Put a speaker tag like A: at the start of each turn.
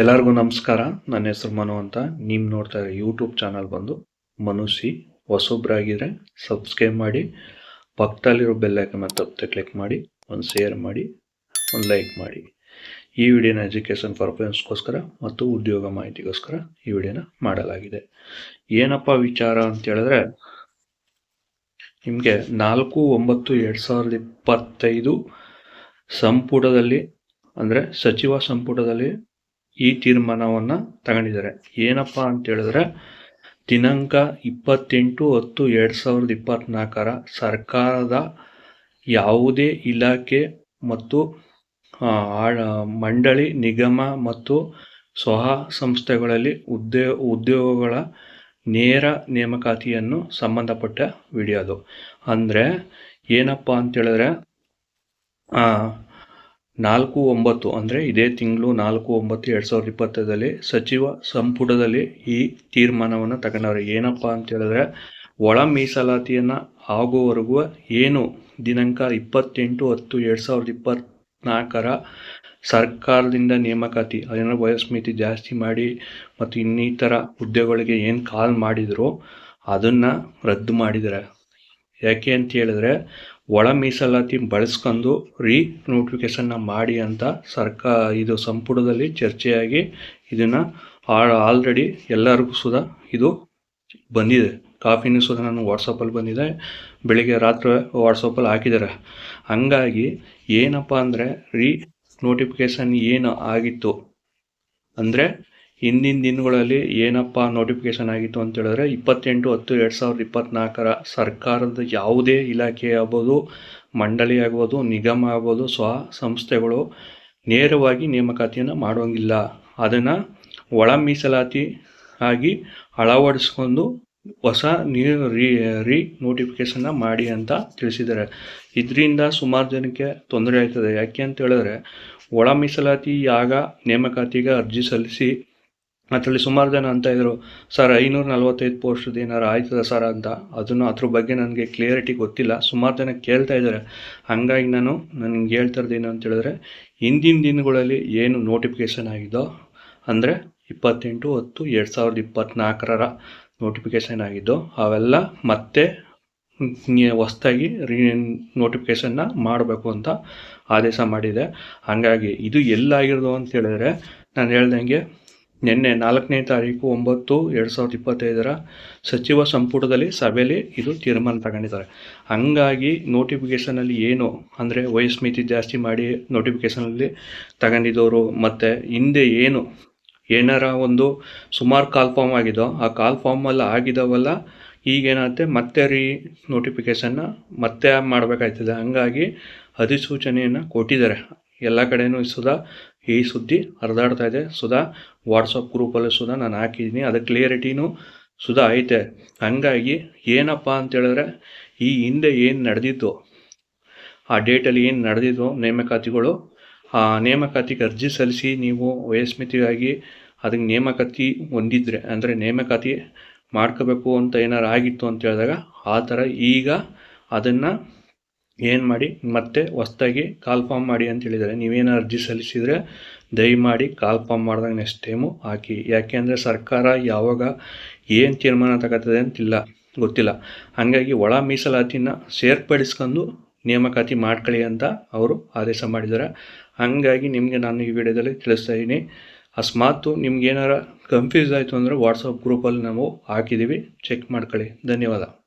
A: ಎಲ್ಲರಿಗೂ ನಮಸ್ಕಾರ. ನನ್ನ ಹೆಸರು ಮನು ಅಂತ. ನೀವು ನೋಡ್ತಾ ಇರೋ ಯೂಟ್ಯೂಬ್ ಚಾನಲ್ ಬಂದು ಮನುಸಿ ಹೊಸೊಬ್ರಾಗಿದ್ರೆ ಸಬ್ಸ್ಕ್ರೈಬ್ ಮಾಡಿ, ಪಕ್ಕದಲ್ಲಿರೋ ಬೆಲ್ಲೈಕನ್ ತಪ್ಪದೆ ಕ್ಲಿಕ್ ಮಾಡಿ, ಒಂದು ಶೇರ್ ಮಾಡಿ, ಒಂದು ಲೈಕ್ ಮಾಡಿ. ಈ ವಿಡಿಯೋನ ಎಜುಕೇಷನ್ ಪರ್ಪಸ್ಗೋಸ್ಕರ ಮತ್ತು ಉದ್ಯೋಗ ಮಾಹಿತಿಗೋಸ್ಕರ ಈ ವಿಡಿಯೋನ ಮಾಡಲಾಗಿದೆ. ಏನಪ್ಪ ವಿಚಾರ ಅಂತ ಹೇಳಿದ್ರೆ, ನಿಮಗೆ ನಾಲ್ಕು, ಒಂಬತ್ತು, ಎರಡು ಸಾವಿರದ ಇಪ್ಪತ್ತೈದು ಸಂಪುಟದಲ್ಲಿ, ಅಂದರೆ ಸಚಿವ ಸಂಪುಟದಲ್ಲಿ ಈ ತೀರ್ಮಾನವನ್ನು ತಗೊಂಡಿದ್ದಾರೆ. ಏನಪ್ಪ ಅಂತ ಹೇಳಿದ್ರೆ, ದಿನಾಂಕ ಇಪ್ಪತ್ತೆಂಟು ಹತ್ತು ಎರಡು ಸಾವಿರದ ಇಪ್ಪತ್ತ್ನಾಲ್ಕರ ಸರ್ಕಾರದ ಯಾವುದೇ ಇಲಾಖೆ ಮತ್ತು ಮಂಡಳಿ, ನಿಗಮ ಮತ್ತು ಸ್ವಹ ಸಂಸ್ಥೆಗಳಲ್ಲಿ ಉದ್ಯೋ, ಉದ್ಯೋಗಗಳ ನೇರ ನೇಮಕಾತಿಯನ್ನು ಸಂಬಂಧಪಟ್ಟ ವಿಡಿಯೋ ಅದು. ಅಂದರೆ, ಏನಪ್ಪ ಅಂತೇಳಿದ್ರೆ ನಾಲ್ಕು ಒಂಬತ್ತು ಅಂದರೆ ಇದೇ ತಿಂಗಳು ನಾಲ್ಕು ಒಂಬತ್ತು ಎರಡು ಸಾವಿರದ ಇಪ್ಪತ್ತರಲ್ಲಿ ಸಚಿವ ಸಂಪುಟದಲ್ಲಿ ಈ ತೀರ್ಮಾನವನ್ನು ತಗೊಂಡವ್ರೆ. ಏನಪ್ಪ ಅಂತ ಹೇಳಿದ್ರೆ, ಒಳ ಮೀಸಲಾತಿಯನ್ನು ಆಗುವವರೆಗೂ ಏನು ದಿನಾಂಕ ಇಪ್ಪತ್ತೆಂಟು ಹತ್ತು ಎರಡು ಸಾವಿರದ ಇಪ್ಪತ್ತ್ನಾಲ್ಕರ ಸರ್ಕಾರದಿಂದ ನೇಮಕಾತಿ ಅದೇನೋ ವಯಸ್ಮಿತಿ ಜಾಸ್ತಿ ಮಾಡಿ ಮತ್ತು ಇನ್ನಿತರ ಹುದ್ದೆಗಳಿಗೆ ಏನು ಕಾಲ್ ಮಾಡಿದ್ರು, ಅದನ್ನು ರದ್ದು ಮಾಡಿದರೆ ಯಾಕೆ ಅಂತ ಹೇಳಿದ್ರೆ ಒಳ ಮೀಸಲಾತಿ ಬಳಸ್ಕೊಂಡು ರೀ ನೋಟಿಫಿಕೇಶನ್ನ ಮಾಡಿ ಅಂತ ಸರ್ಕಾ, ಇದು ಸಂಪುಟದಲ್ಲಿ ಚರ್ಚೆಯಾಗಿ ಇದನ್ನು ಆಲ್ರೆಡಿ ಎಲ್ಲರಿಗೂ ಸುದ ಇದು ಬಂದಿದೆ. ಕಾಫಿನೂ ಸುದ ನಾನು ವಾಟ್ಸಪ್ಪಲ್ಲಿ ಬಂದಿದೆ. ಬೆಳಿಗ್ಗೆ ರಾತ್ರಿ ವಾಟ್ಸಪ್ಪಲ್ಲಿ ಹಾಕಿದ್ದಾರೆ. ಹಂಗಾಗಿ ಏನಪ್ಪ ಅಂದರೆ ರೀ ನೋಟಿಫಿಕೇಶನ್ ಏನು ಆಗಿತ್ತು ಅಂದರೆ ಹಿಂದಿನ ದಿನಗಳಲ್ಲಿ ಏನಪ್ಪ ನೋಟಿಫಿಕೇಶನ್ ಆಗಿತ್ತು ಅಂತ ಹೇಳಿದ್ರೆ ಇಪ್ಪತ್ತೆಂಟು ಹತ್ತು ಎರಡು ಸಾವಿರದ ಇಪ್ಪತ್ತ್ನಾಲ್ಕರ ಸರ್ಕಾರದ ಯಾವುದೇ ಇಲಾಖೆ ಆಗ್ಬೋದು, ಮಂಡಳಿ ಆಗ್ಬೋದು, ನಿಗಮ ಆಗ್ಬೋದು, ಸ್ವ ಸಂಸ್ಥೆಗಳು ನೇರವಾಗಿ ನೇಮಕಾತಿಯನ್ನು ಮಾಡೋಂಗಿಲ್ಲ ಅದನ್ನು ಒಳ ಮೀಸಲಾತಿ ಆಗಿ ಅಳವಡಿಸ್ಕೊಂಡು ಹೊಸ ರೀ ರೀ ನೋಟಿಫಿಕೇಶನ್ನ ಮಾಡಿ ಅಂತ ತಿಳಿಸಿದ್ದಾರೆ. ಇದರಿಂದ ಸುಮಾರು ಜನಕ್ಕೆ ತೊಂದರೆ ಆಯ್ತದೆ ಯಾಕೆ ಅಂತ ಹೇಳಿದ್ರೆ ಒಳ ಮೀಸಲಾತಿ ಆಗ ನೇಮಕಾತಿಗೆ ಅರ್ಜಿ ಸಲ್ಲಿಸಿ ಅದರಲ್ಲಿ ಸುಮಾರು ಜನ ಅಂತ ಇದ್ದರು ಸರ್, ಐನೂರ ನಲ್ವತ್ತೈದು ಪೋಸ್ಟ್ದು ಏನಾರು ಆಯ್ತದ ಸರ್ ಅಂತ? ಅದನ್ನು ಅದ್ರ ಬಗ್ಗೆ ನನಗೆ ಕ್ಲಿಯರಿಟಿ ಗೊತ್ತಿಲ್ಲ. ಸುಮಾರು ಜನ ಕೇಳ್ತಾ ಇದ್ದಾರೆ. ಹಾಗಾಗಿ ನಾನು ನನಗೆ ಹೇಳ್ತಾ ಇರೋದು ಏನು ಅಂತ ಹೇಳಿದ್ರೆ, ಹಿಂದಿನ ದಿನಗಳಲ್ಲಿ ಏನು ನೋಟಿಫಿಕೇಶನ್ ಆಗಿದ್ದೋ, ಅಂದರೆ ಇಪ್ಪತ್ತೆಂಟು ಹತ್ತು ಎರಡು ಸಾವಿರದ ಇಪ್ಪತ್ತ್ನಾಲ್ಕರ ನೋಟಿಫಿಕೇಶನ್ ಆಗಿದ್ದೋ, ಅವೆಲ್ಲ ಮತ್ತೆ ಹೊಸ್ದಾಗಿ ರೀ ನೋಟಿಫಿಕೇಷನ್ನ ಮಾಡಬೇಕು ಅಂತ ಆದೇಶ ಮಾಡಿದೆ. ಹಾಗಾಗಿ ಇದು ಎಲ್ಲಾಗಿರೋದು ಅಂತ ಹೇಳಿದ್ರೆ, ನಾನು ಹೇಳ್ದಂಗೆ ನಿನ್ನೆ ನಾಲ್ಕನೇ ತಾರೀಕು ಒಂಬತ್ತು ಎರಡು ಸಾವಿರದ ಇಪ್ಪತ್ತೈದರ ಸಚಿವ ಸಂಪುಟದಲ್ಲಿ ಸಭೆಯಲ್ಲಿ ಇದು ತೀರ್ಮಾನ ತಗೊಂಡಿದ್ದಾರೆ. ಹಂಗಾಗಿ ನೋಟಿಫಿಕೇಷನಲ್ಲಿ ಏನು ಅಂದರೆ ವಯಸ್ಮಿತಿ ಜಾಸ್ತಿ ಮಾಡಿ ನೋಟಿಫಿಕೇಷನಲ್ಲಿ ತಗೊಂಡಿದ್ದವರು ಮತ್ತು ಹಿಂದೆ ಏನು ಏನಾರ ಒಂದು ಸುಮಾರು ಕಾಲ್ ಫಾರ್ಮ್ ಆಗಿದೋ ಆ ಕಾಲ್ ಫಾರ್ಮಲ್ಲಿ ಆಗಿದಾವಲ್ಲ ಈಗೇನಾಗುತ್ತೆ ಮತ್ತೆ ರೀ ನೋಟಿಫಿಕೇಷನ್ನ ಮತ್ತೆ ಮಾಡಬೇಕಾಯ್ತದೆ. ಹಂಗಾಗಿ ಅಧಿಸೂಚನೆಯನ್ನು ಕೊಟ್ಟಿದ್ದಾರೆ. ಎಲ್ಲ ಕಡೆಯೂ ಸುಧಾ ಈ ಸುದ್ದಿ ಹರಿದಾಡ್ತಾ ಇದೆ. ಸುಧಾ ವಾಟ್ಸಪ್ ಗ್ರೂಪಲ್ಲಿ ಸುಧಾ ನಾನು ಹಾಕಿದ್ದೀನಿ. ಅದಕ್ಕೆ ಕ್ಲಿಯರಿಟಿನೂ ಸುಧಾ ಐತೆ. ಹಂಗಾಗಿ ಏನಪ್ಪ ಅಂತೇಳಿದ್ರೆ ಈ ಹಿಂದೆ ಏನು ನಡೆದಿತ್ತು, ಆ ಡೇಟಲ್ಲಿ ಏನು ನಡೆದಿತ್ತು ನೇಮಕಾತಿಗಳು, ಆ ನೇಮಕಾತಿಗೆ ಅರ್ಜಿ ಸಲ್ಲಿಸಿ ನೀವು ವಯಸ್ಮಿತಿಗಾಗಿ ಅದಕ್ಕೆ ನೇಮಕಾತಿ ಹೊಂದಿದ್ರೆ, ಅಂದರೆ ನೇಮಕಾತಿ ಮಾಡ್ಕೋಬೇಕು ಅಂತ ಏನಾರು ಆಗಿತ್ತು ಅಂತ ಹೇಳಿದಾಗ, ಆ ಥರ ಈಗ ಅದನ್ನು ಏನು ಮಾಡಿ? ಮತ್ತೆ ಹೊಸ್ದಾಗಿ ಕಾಲ್ ಫಾರ್ಮ್ ಮಾಡಿ ಅಂತ ಹೇಳಿದ್ದಾರೆ. ನೀವೇನು ಅರ್ಜಿ ಸಲ್ಲಿಸಿದರೆ ದಯಮಾಡಿ ಕಾಲ್ ಫಾರ್ಮ್ ಮಾಡಿದಾಗ ನೆಕ್ಸ್ಟ್ ಟೈಮು ಹಾಕಿ. ಯಾಕೆ ಅಂದರೆ ಸರ್ಕಾರ ಯಾವಾಗ ಏನು ತೀರ್ಮಾನ ತಗೋತದೆ ಅಂತಿಲ್ಲ. ಗೊತ್ತಿಲ್ಲ. ಹಾಗಾಗಿ ಒಳ ಮೀಸಲಾತಿನ ಸೇರ್ಪಡಿಸ್ಕೊಂಡು ನೇಮಕಾತಿ ಮಾಡ್ಕೊಳ್ಳಿ ಅಂತ ಅವರು ಆದೇಶ ಮಾಡಿದ್ದಾರೆ. ಹಾಗಾಗಿ ನಿಮಗೆ ನಾನು ಈ ವಿಡಿಯೋದಲ್ಲಿ ತಿಳಿಸ್ತಾ ಇದ್ದೀನಿ. ಅಸ್ಮಾತು ನಿಮ್ಗೆ ಏನಾರ ಕನ್ಫ್ಯೂಸ್ ಆಯಿತು ಅಂದರೆ ವಾಟ್ಸಪ್ ಗ್ರೂಪಲ್ಲಿ ನಾವು ಹಾಕಿದ್ದೀವಿ. ಚೆಕ್ ಮಾಡ್ಕೊಳ್ಳಿ. ಧನ್ಯವಾದ.